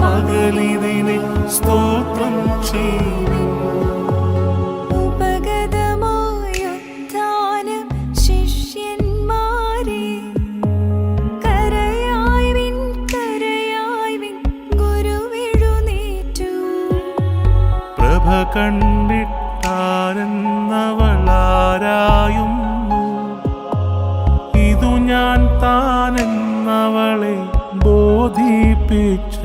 പകലിതിനെ സ്തോത്രം ചെയ്യും ഉപഗതമായൊത്താനം ഞാൻ താനെന്നവളെ ബോധിപ്പിച്ച